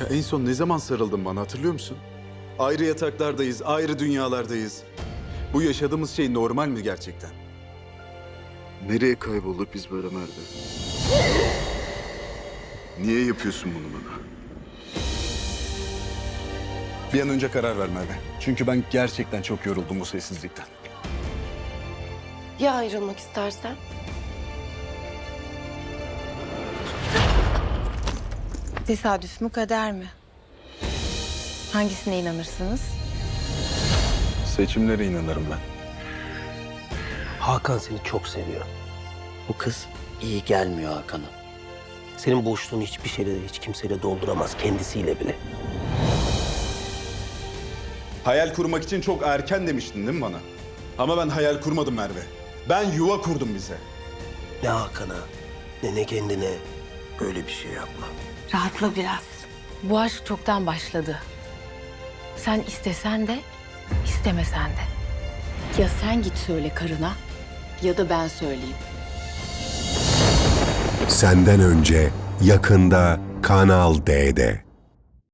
Ya en son ne zaman sarıldın bana hatırlıyor musun? Ayrı yataklardayız, ayrı dünyalardayız. Bu yaşadığımız şey normal mi gerçekten? Nereye kaybolduk biz böyle Merve? Niye yapıyorsun bunu bana? Bir an önce karar ver Merve. Çünkü ben gerçekten çok yoruldum bu sessizlikten. Ya ayrılmak istersen? Tesadüf mü kader mi? Hangisine inanırsınız? Seçimlere inanırım ben. Hakan seni çok seviyor. Bu kız iyi gelmiyor Hakan'a. Senin boşluğunu hiçbir şeyle, hiç kimseyle dolduramaz. Kendisiyle bile. Hayal kurmak için çok erken demiştin değil mi bana? Ama ben hayal kurmadım Merve. Ben yuva kurdum bize. Ne Hakan'a, ne ne kendine. Böyle bir şey yapma. Rahatla biraz. Bu aşk çoktan başladı. Sen istesen de, istemesen de. Ya sen git söyle karına ya da ben söyleyeyim. Senden önce yakında Kanal D'de.